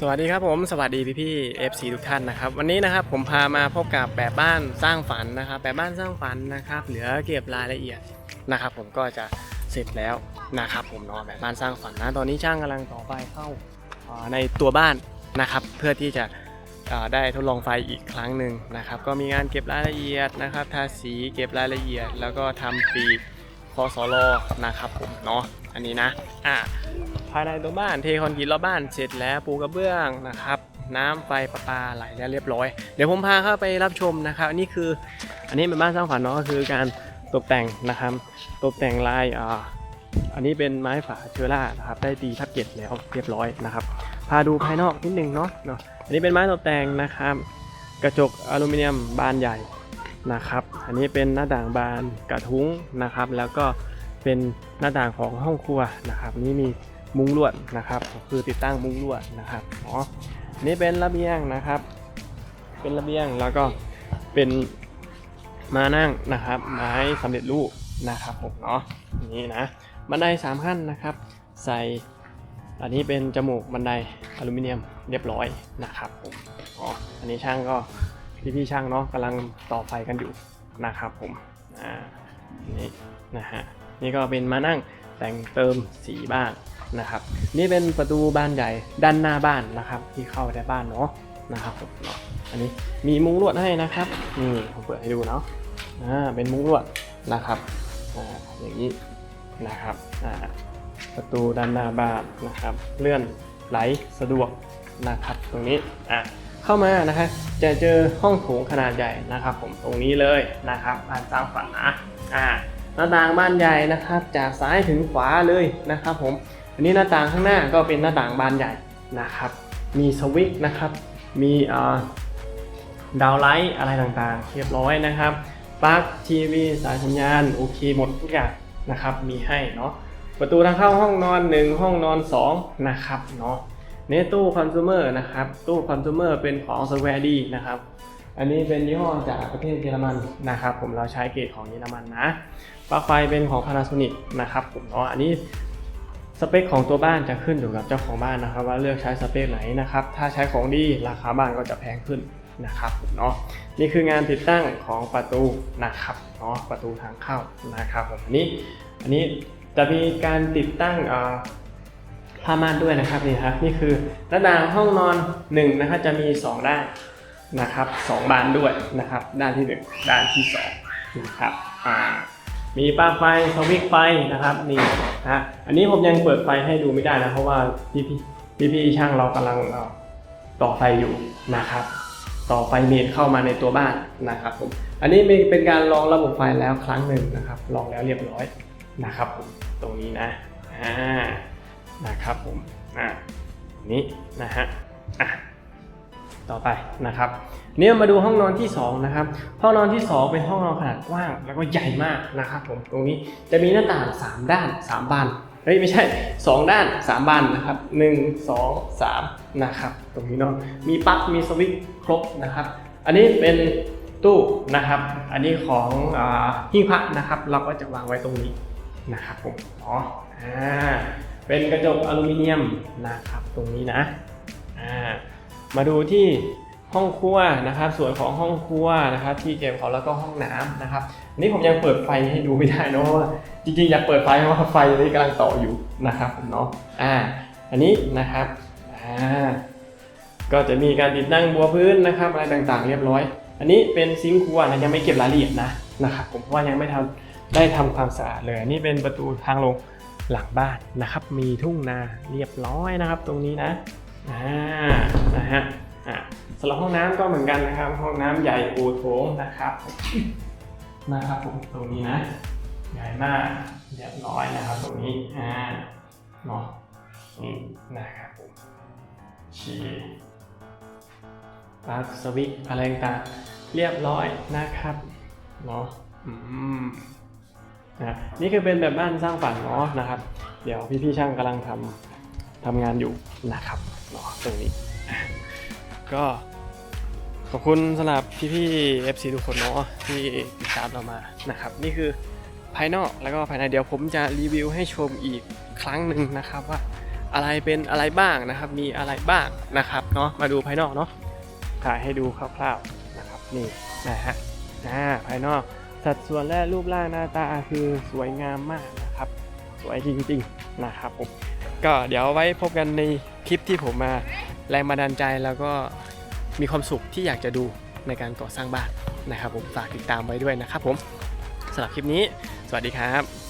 สวัสดีครับผมสวัสดีพี่พี่ๆ FC ทุกท่านนะครับ วันนี้นะครับผมพามาพบกับแบบบ้านสร้างฝันนะครับ แบบบ้านสร้างฝันนะครับ เหลือเก็บรายละเอียดนะครับ ผมก็จะเสร็จแล้วนะครับ ผมนาะแบบบ้านสร้างฝันนะตอนนี้ช่างกำลังต่อไฟเข้าในตัวบ้านนะครับ เพื่อที่จะได้ทดลองไฟอีกครั้งหนึ่งนะครับ ก็มีงานเก็บรายละเอียดนะครับ ทาสีเก็บรายละเอียด แล้วก็ทำปีกคอสลอนะครับผมเนาะ อันนี้นะอ่าภายในตัวบ้านเทคอนกรีตรอบบ้านเสร็จแล้วปูกระเบื้องนะครับ น้ำไฟประปาไหลแล้วเรียบร้อย เดี๋ยวผมพาเข้าไปรับชมนะครับอันนี้คืออันนี้เป็นบ้านสร้างฝันเนาะก็คือการตกแต่งนะครับ ตกแต่งลายอ่าอันนี้เป็นไม้ฝาเชื้อรานะครับ ได้ตีทับเก็ตแล้วเรียบร้อยนะครับ พาดูภายนอกนิดนึงเนาะเนาะอันนี้เป็นไม้ตกแต่งนะครับ กระจกอลูมิเนียมบานใหญ่นะครับ อันนี้เป็นหน้าต่างบานกระทุ้งนะครับ แล้วก็ เป็นหน้าต่างของห้องครัวนะครับ นี่มีมุ้งลวดนะครับ คือติดตั้งมุ้งลวดนะครับอ๋อนี่เป็นระเบียงนะครับ เป็นระเบียงแล้วก็เป็นมานั่งนะครับ ไม้สำเร็จรูปนะครับผมเนาะนี่นะบันไดสามขั้นนะครับ ใส่อันนี้เป็นจมูกบันไดอลูมิเนียมเรียบร้อยนะครับผมอ๋ออันนี้ช่างก็พี่ๆช่างเนาะกำลังต่อไฟกันอยู่นะครับผมอ่านี่นะฮะ นี่ก็เป็นมานั่งแต่งเติมสีบ้านนะครับ นี่เป็นประตูบานใหญ่ด้านหน้าบ้านนะครับ ที่เข้าได้บ้านเนาะนะครับผมเนาะอันนี้มีมุ้งลวดให้นะครับนี่ผมเปิดให้ดูเนาะอ่าเป็นมุ้งลวดนะครับอ่าอย่างนี้นะครับอ่าประตูด้านหน้าบ้านนะครับ เลื่อนไหลสะดวกนะครับตรงนี้อะเข้ามานะครับจะเจอห้องโถงขนาดใหญ่นะครับ ผมตรงนี้เลยนะครับบ้านสร้างฝันนะอ่า หน้าต่างบ้านใหญ่นะครับ จากซ้ายถึงขวาเลยนะครับผมอันนี้หน้าต่างข้างหน้าก็เป็นหน้าต่างบานใหญ่นะครับ มีสวิตช์นะครับ มีดาวไลท์อะไรต่างๆ เรียบร้อยนะครับปลั๊กทีวีสายสัญญาณโอเคหมดทุกอย่างนะครับ มีให้เนาะประตูทางเข้าห้องนอน 1 ห้องนอน 2 นะครับเนาะเนตู้คอน sumer นะครับ ตู้คอน sumer เป็นของ Square D นะครับ อันนี้เป็นยี่ห้อจากประเทศเยอรมันนะครับ ผมเราใช้เกรดของเยอรมันนะปลั๊กไฟเป็นของ Panasonic นะครับผมเนาะอันนี้สเปคของตัวบ้านจะขึ้นอยู่กับเจ้าของบ้านนะครับ ว่าเลือกใช้สเปคไหนนะครับ ถ้าใช้ของดีราคาบ้านก็จะแพงขึ้นนะครับเนาะนี่คืองานติดตั้งของประตูนะครับเนาะประตูทางเข้านะครับผมอันนี้อันนี้จะมีการติดตั้งอ่อผ้าม่านด้วยนะครับนี่ครับนี่คือหน้าต่างห้องนอน1นะครับจะมี 2 ด้าน นะครับสองบานด้วยนะครับ ด้านที่ 1 ด้านที่2นะครับมีปลั๊กไฟสวิตไฟนะครับนี่นะอันนี้ผมยังเปิดไฟให้ดูไม่ได้นะเพราะว่าพี่พี่พี่พี่ช่างเรากำลังต่อไฟอยู่นะครับ ต่อไฟเมนเข้ามาในตัวบ้านนะครับผมอันนี้เป็นการลองระบบไฟแล้วครั้งหนึ่งนะครับ ลองแล้วเรียบร้อยนะครับผมตรงนี้นะอ่านะครับผมอ่านี้นะฮะอะ ต่อไปนะครับเนี่ยมาดูห้องนอนที่2นะครับห้องนอนที่ 2 เป็นห้องนอนขนาดกว้างแล้วก็ใหญ่มากนะครับผมตรงนี้จะมีหน้าต่าง 3 ด้าน 3 บานเฮ้ยไม่ใช่ 2 ด้าน 3 บานนะครับ 1 2 3 นะครับ ตรงนี้เนาะมีปลั๊กมีสวิตช์ครบนะครับ อันนี้เป็นตู้นะครับ อันนี้ของหิ้งพระนะครับ เราก็จะวางไว้ตรงนี้นะครับผมอ๋ออ่าเป็นกระจกอลูมิเนียมนะครับตรงนี้นะอ่า มาดูที่ห้องครัวนะครับ ส่วนของห้องครัวนะครับ ที่เก็บของแล้วก็ห้องน้ำนะครับอันนี้ผมยังเปิดไฟให้ดูไม่ได้นอะเพราะว่าจริงๆอยากเปิดไฟเพราะว่าไฟนี้กำลังต่ออยู่นะครับเนาะอ่าอันนี้นะครับอ่าก็จะมีการติดตั้งบัวพื้นนะครับอะไรต่างๆ เรียบร้อย อันนี้เป็นซิงค์ครัวนะยังไม่เก็บรายละเอียดนะนะครับผมเพราะว่ายังไม่ทำได้ทำความสะอาดเลยนนี้เป็นประตูทางลงหลังบ้านนะครับ มีทุ่งนาเรียบร้อยนะครับ ตรงนี้นะ อ่านะฮะอ่าสำหรับห้องน้ำก็เหมือนกันนะครับ ห้องน้ำใหญ่โอโถงนะครับนะครับผมตรงนี้นะใหญ่มากเรียบร้อยนะครับ ตรงนี้อ่าเนาะนี่นะครับผมชีปลั๊กสวิตอะไรต่างเรียบร้อยนะครับเนาะอืมนะนี่คือเป็นแบบบ้านสร้างฝันเนาะนะครับ เดี๋ยวพี่ๆช่างกำลังทำทำงานอยู่นะครับ เนาะตรงนี้ ก็ขอบคุณสำหรับพี่ๆ FC ทุกคนเนาะที่ติดตามเรามานะครับ นี่คือภายนอกแล้วก็ภายในเดี๋ยวผมจะรีวิวให้ชมอีกครั้งหนึ่งนะครับว่าอะไรเป็นอะไรบ้างนะครับ มีอะไรบ้างนะครับเนาะมาดูภายนอกเนาะถ่ายให้ดูคร่าวๆนะครับนี่นะฮะอ่าภายนอกสัดส่วนและรูปร่างหน้าตาคือสวยงามมากนะครับ สวยจริงๆนะครับผมก็เดี๋ยวไว้พบกันใน คลิปที่ผมมาแรงบันดาลใจแล้วก็มีความสุขที่อยากจะดูในการก่อสร้างบ้านนะครับผมฝากติดตามไว้ด้วยนะครับผมสำหรับคลิปนี้ สวัสดีครับ